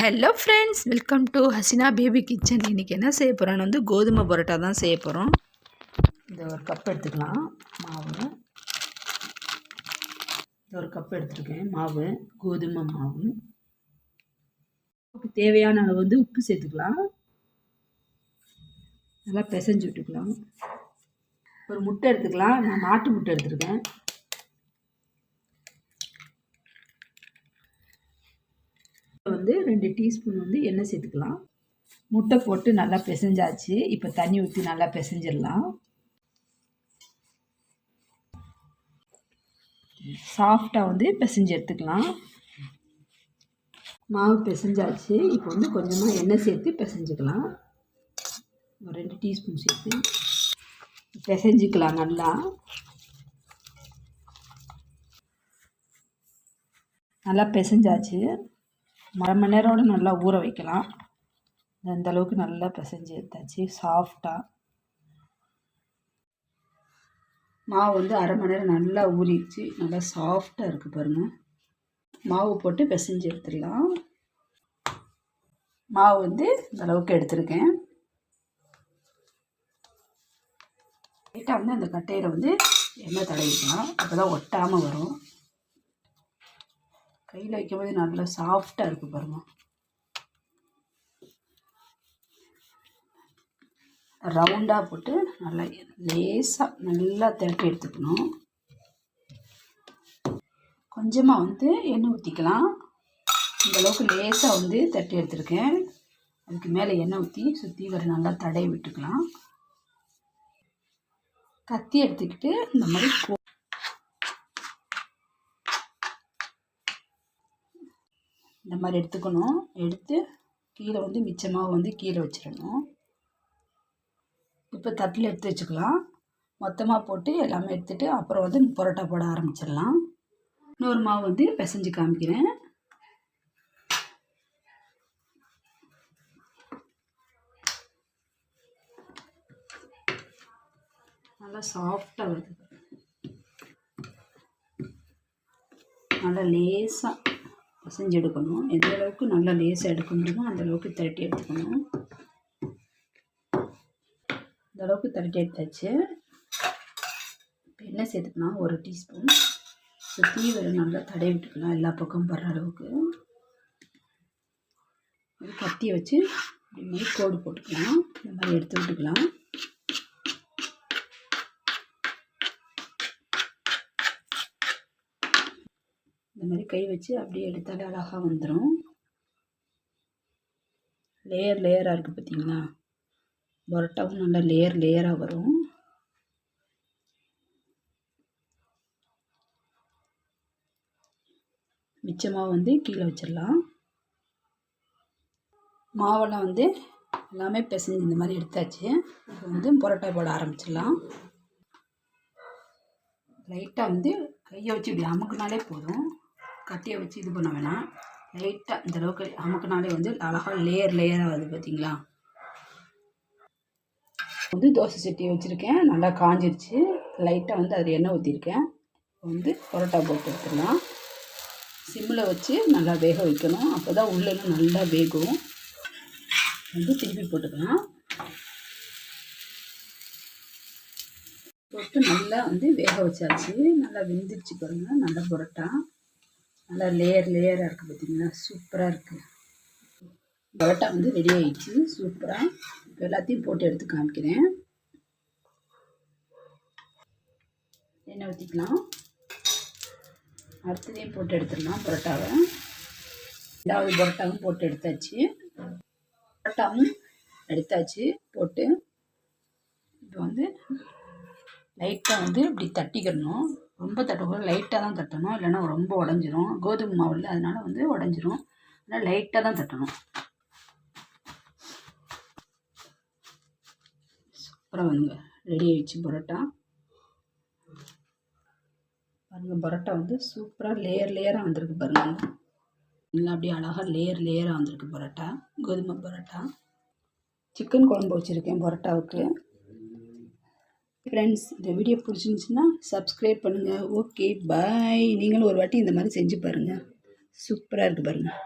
Hello friends welcome to Hasina baby kitchen இன்றைக்கி என்ன செய்ய போகிறோன்னு வந்து கோதுமை பரோட்டா தான் செய்ய போகிறோம் இந்த ஒரு கப் எடுத்துக்கலாம். மாவு. இந்த ஒரு கப் எடுத்துருக்கேன். மாவு. கோதுமை மாவு. தேவையான அளவு வந்து உப்பு சேர்த்துக்கலாம். நல்லா பிசைஞ்சு விட்டுக்கலாம். ஒரு முட்டை எடுத்துக்கலாம். நான் நாட்டு முட்டை எடுத்துருக்கேன். வந்து ரெண்டு டீஸ்பூன் வந்து எண்ணெய் சேர்த்துக்கலாம். முட்டை போட்டு நல்லா பிசைஞ்சாச்சு. இப்போ தண்ணி ஊற்றி நல்லா பிசைஞ்சிடலாம். சாஃப்டாக வந்து பிசைஞ்சு எடுத்துக்கலாம். மாவு பிசைஞ்சாச்சு. இப்போ வந்து கொஞ்சமாக எண்ணெய் சேர்த்து பிசைஞ்சுக்கலாம். ஒரு ரெண்டு டீஸ்பூன் சேர்த்து. பிசைஞ்சிக்கலாம் நல்லா. நல்லா பிசைஞ்சாச்சு. அரை மணி நேரம் நல்லா ஊற வைக்கலாம். அந்த அளவுக்கு நல்லா பிசைஞ்சு எடுத்தாச்சு. சாஃப்டாக மாவு வந்து அரை மணி நேரம் நல்லா ஊறிடுச்சு. நல்லா சாஃப்டாக இருக்குது பாருங்கள் மாவு போட்டு பிசைஞ்சு எடுத்துடலாம். மாவு வந்து இந்த அளவுக்கு எடுத்திருக்கேன். லைட்டாக வந்து அந்த கட்டையில் வந்து எண்ணெய் தடவிக்கலாம். அப்போ தான் ஒட்டாமல் வரும். கையில் வைக்கும்போது நல்லா சாஃப்டாக இருக்குது பாருங்கள் ரவுண்டாக போட்டு நல்லா லேசாக நல்லா திரட்டி எடுத்துக்கணும். கொஞ்சமாக வந்து எண்ணெய் ஊற்றிக்கலாம் இந்தளவுக்கு லேசாக வந்து தட்டி எடுத்துருக்கேன். அதுக்கு மேலே எண்ணெய் ஊற்றி சுற்றி வர நல்லா தடையை விட்டுக்கலாம். கத்தி எடுத்துக்கிட்டு இந்த மாதிரி இந்த மாதிரி எடுத்துக்கணும். எடுத்து கீழே வந்து மிச்சமாக வந்து கீழே வச்சிடணும். இப்போ தட்டில் எடுத்து வச்சுக்கலாம். மொத்தமாக போட்டு எல்லாமே எடுத்துகிட்டு அப்புறம் வந்து பரோட்டா போட ஆரம்பிச்சிடலாம். இன்னொரு மாவு வந்து பிசைஞ்சு காமிக்கிறேன். நல்லா சாஃப்டாக வருது. நல்லா லேசாக பிசைஞ்சு எடுக்கணும் எந்த அளவுக்கு நல்லா லேசாக எடுக்க முடியுமோ அந்த அளவுக்கு திரட்டி எடுத்துக்கணும். இந்த அளவுக்கு திரட்டி எடுத்தாச்சு. இப்போ என்ன சேர்த்துக்கலாம். ஒரு டீஸ்பூன். சுற்றி வர நல்லா தடை விட்டுக்கலாம். எல்லா பக்கமும் வர்ற அளவுக்கு. கத்தியை வச்சு இப்படி மாதிரி கோடு போட்டுக்கலாம். இந்த மாதிரி எடுத்து விட்டுக்கலாம். இந்த மாதிரி கை வச்சு அப்படியே எடுத்தாலே அழகாக வந்துடும் லேயர் லேயராக இருக்குது பார்த்தீங்களா பரோட்டாவும் நல்லா லேயர் லேயராக வரும். மிச்சமாக வந்து கீழே வச்சிடலாம். மாவெல்லாம் வந்து எல்லாமே பிசைஞ்சு இந்த மாதிரி எடுத்தாச்சு. இப்போ வந்து பரோட்டா போட ஆரம்பிச்சிடலாம். லைட்டாக வந்து கையை வச்சு இப்படி அமுக்குனாலே போதும். கத்தியை வச்சு இது பண்ண வேணாம். லைட்டாக இந்த அளவுக்கு அமுக்குனாலே வந்து அழகாக லேயர் லேயராக வருது பார்த்தீங்களா வந்து தோசை சட்டியை வச்சுருக்கேன். நல்லா காஞ்சிருச்சு. லைட்டாக வந்து அதில் எண்ணெய் ஊற்றிருக்கேன் வந்து பரோட்டா போட்டு எடுத்துடலாம். சிம்மில் வச்சு நல்லா வேக வைக்கணும். அப்போ தான் உள்ளெல்லாம் நல்லா வேகும். வந்து திருப்பி போட்டுக்கலாம். போட்டு நல்லா வந்து வேக வச்சாச்சு. நல்லா வெந்துருச்சு பாருங்கள் நல்லா புரோட்டா. நல்லா லேயர் லேயராக இருக்குது பார்த்திங்களா சூப்பராக இருக்குது பரோட்டா வந்து ரெடி ஆகிடுச்சு சூப்பராக இப்போ எல்லாத்தையும் போட்டு எடுத்து காமிக்கிறேன். எண்ணெய் ஊற்றிக்கலாம் அடுத்ததையும் போட்டு எடுத்துடலாம் பரோட்டாவை. ரெண்டாவது பரோட்டாவும் போட்டு எடுத்தாச்சு. பரோட்டாவும் எடுத்தாச்சு. போட்டு இப்போ வந்து லைட்டாக வந்து இப்படி தட்டிக்கிடணும். ரொம்ப தட்டக்கூடாது லைட்டாக தான் தட்டணும். இல்லைன்னா ரொம்ப உடஞ்சிரும். கோதுமை மாவில் அதனால் வந்து உடஞ்சிரும். அதனால் லைட்டாக தான் தட்டணும். சூப்பராக வந்துங்க ரெடி ஆயிடுச்சு பரோட்டா. பாருங்கள் பரோட்டா வந்து சூப்பராக லேயர் லேயராக வந்திருக்கு பாருங்கள் இல்லை அப்படியே அழகாக லேயர் லேயராக வந்திருக்கு பரோட்டா. கோதுமை பரோட்டா. சிக்கன் குழம்பு வச்சுருக்கேன் பரோட்டாவுக்கு. ஃப்ரெண்ட்ஸ் இந்த வீடியோ பிடிச்சிருந்துச்சின்னா சப்ஸ்கிரைப் பண்ணுங்கள் ஓகே பாய் நீங்களும் ஒரு வாட்டி இந்த மாதிரி செஞ்சு பாருங்கள் சூப்பராக இருக்குது பாருங்கள்